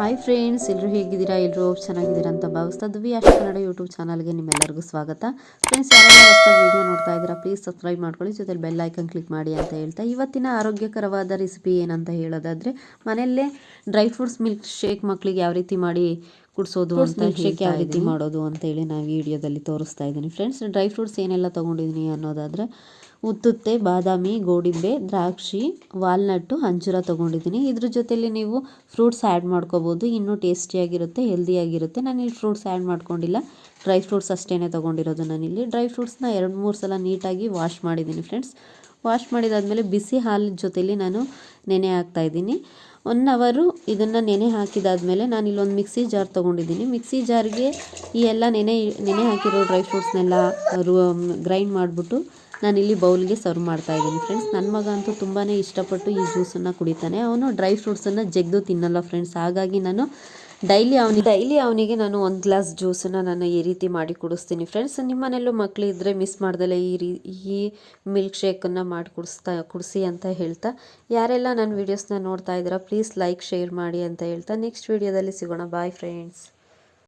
Hi friends ಎಲ್ಲರೂ ಹೇಗಿದ್ದೀರಾ? ಎಲ್ಲರೂ ಚೆನ್ನಾಗಿದ್ದೀರಾ ಅಂತ ಭಾವಿಸ್ತಾ ದುವಿ ಆಶಾ ಕನ್ನಡ ಯೂಟ್ಯೂಬ್ ಚಾನಲ್ಗೆ ನಿಮ್ಮೆಲ್ಲರಿಗೂ ಸ್ವಾಗತ. ಫ್ರೆಂಡ್ಸ್ ಯಾರೆಲ್ಲ ಹೊಸ ವೀಡಿಯೋ ನೋಡ್ತಾ ಇದ್ದೀರಾ ಪ್ಲೀಸ್ ಸಬ್ಸ್ಕ್ರೈಬ್ ಮಾಡ್ಕೊಳ್ಳಿ. ಜೊತೆಲಿ ಬೆಲ್ ಐಕನ್ ಕ್ಲಿಕ್ ಮಾಡಿ ಅಂತ ಹೇಳ್ತಾ ಇವತ್ತಿನ ಆರೋಗ್ಯಕರವಾದ ರೆಸಿಪಿ ಏನಂತ ಹೇಳೋದಾದರೆ ಮನೆಯಲ್ಲೇ ಡ್ರೈ ಫ್ರೂಟ್ಸ್ ಮಿಲ್ಕ್ ಶೇಕ್ ಮಕ್ಕಳಿಗೆ ಯಾವ ರೀತಿ ಮಾಡಿ ಕುಡಿಸೋದು ಅಂತ ಶೇಕ್ ಯಾವ ರೀತಿ ಮಾಡೋದು ಅಂತೇಳಿ ನಾನು ವಿಡಿಯೋದಲ್ಲಿ ತೋರಿಸ್ತಾ ಇದ್ದೀನಿ. ಫ್ರೆಂಡ್ಸ್ ಡ್ರೈ ಫ್ರೂಟ್ಸ್ ಏನೆಲ್ಲ ತೊಗೊಂಡಿದ್ದೀನಿ ಅನ್ನೋದಾದರೆ ಉತ್ತುತ್ತೆ ಬಾದಾಮಿ, ಗೋಡಿಂಬೆ, ದ್ರಾಕ್ಷಿ, ವಾಲ್ನಟ್ಟು, ಅಂಜೂರ ತೊಗೊಂಡಿದ್ದೀನಿ. ಇದ್ರ ಜೊತೆಲಿ ನೀವು ಫ್ರೂಟ್ಸ್ ಆ್ಯಡ್ ಮಾಡ್ಕೋಬೋದು. ಇನ್ನೂ ಟೇಸ್ಟಿಯಾಗಿರುತ್ತೆ, ಹೆಲ್ದಿಯಾಗಿರುತ್ತೆ. ನಾನಿಲ್ಲಿ ಫ್ರೂಟ್ಸ್ ಆ್ಯಡ್ ಮಾಡ್ಕೊಂಡಿಲ್ಲ. ಡ್ರೈ ಫ್ರೂಟ್ಸ್ ಅಷ್ಟೇ ತೊಗೊಂಡಿರೋದು ನಾನಿಲ್ಲಿ ಡ್ರೈ ಫ್ರೂಟ್ಸ್ನ ಎರಡು, ಮೂರು ಸಲ ನೀಟಾಗಿ ವಾಶ್ ಮಾಡಿದ್ದೀನಿ ಫ್ರೆಂಡ್ಸ್. ವಾಶ್ ಮಾಡಿದಾದಮೇಲೆ ಬಿಸಿ ಹಾಲಿನ ಜೊತೆಲಿ ನಾನು ನೆನೆ ಹಾಕ್ತಾಯಿದ್ದೀನಿ ಒನ್ ಅವರು ಇದನ್ನು ನೆನೆ ಹಾಕಿದಾದಮೇಲೆ ನಾನು ಇಲ್ಲೊಂದು ಮಿಕ್ಸಿ ಜಾರ್ ತೊಗೊಂಡಿದ್ದೀನಿ. ಮಿಕ್ಸಿ ಜಾರ್ಗೆ ಈ ಎಲ್ಲ ನೆನೆ ನೆನೆ ಹಾಕಿರೋ ಡ್ರೈ ಫ್ರೂಟ್ಸ್ನೆಲ್ಲ ಗ್ರೈಂಡ್ ಮಾಡಿಬಿಟ್ಟು ನಾನಿಲ್ಲಿ ಬೌಲ್ಗೆ ಸರ್ವ್ ಮಾಡ್ತಾ ಇದ್ದೀನಿ ಫ್ರೆಂಡ್ಸ್ ನನ್ನ ಮಗ ಅಂತೂ ತುಂಬಾ ಇಷ್ಟಪಟ್ಟು ಈ ಜ್ಯೂಸನ್ನು ಕುಡಿತಾನೆ. ಅವನು ಡ್ರೈ ಫ್ರೂಟ್ಸನ್ನು ಜಗ್ದು ತಿನ್ನಲ್ಲ ಫ್ರೆಂಡ್ಸ್ ಹಾಗಾಗಿ ನಾನು ಡೈಲಿ ಅವನಿಗೆ ಡೈಲಿ ಅವನಿಗೆ ನಾನು ಒಂದು ಗ್ಲಾಸ್ ಜ್ಯೂಸನ್ನು ನಾನು ಈ ರೀತಿ ಮಾಡಿ ಕುಡಿಸ್ತೀನಿ ಫ್ರೆಂಡ್ಸ್ ನಿಮ್ಮ ಮನೆಯಲ್ಲೂ ಮಕ್ಕಳು ಇದ್ದರೆ ಮಿಸ್ ಮಾಡ್ದಲೆ ಈ ರೀ, ಈ ಮಿಲ್ಕ್ ಶೇಕನ್ನು ಮಾಡಿ ಕುಡಿಸ್ತಾ, ಕುಡಿಸಿ ಅಂತ ಹೇಳ್ತಾ. ಯಾರೆಲ್ಲ ನನ್ನ ವೀಡಿಯೋಸ್ನ ನೋಡ್ತಾ ಇದ್ದೀರಾ ಪ್ಲೀಸ್ ಲೈಕ್ ಶೇರ್ ಮಾಡಿ ಅಂತ ಹೇಳ್ತಾ. ನೆಕ್ಸ್ಟ್ ವೀಡಿಯೋದಲ್ಲಿ ಸಿಗೋಣ. Bye friends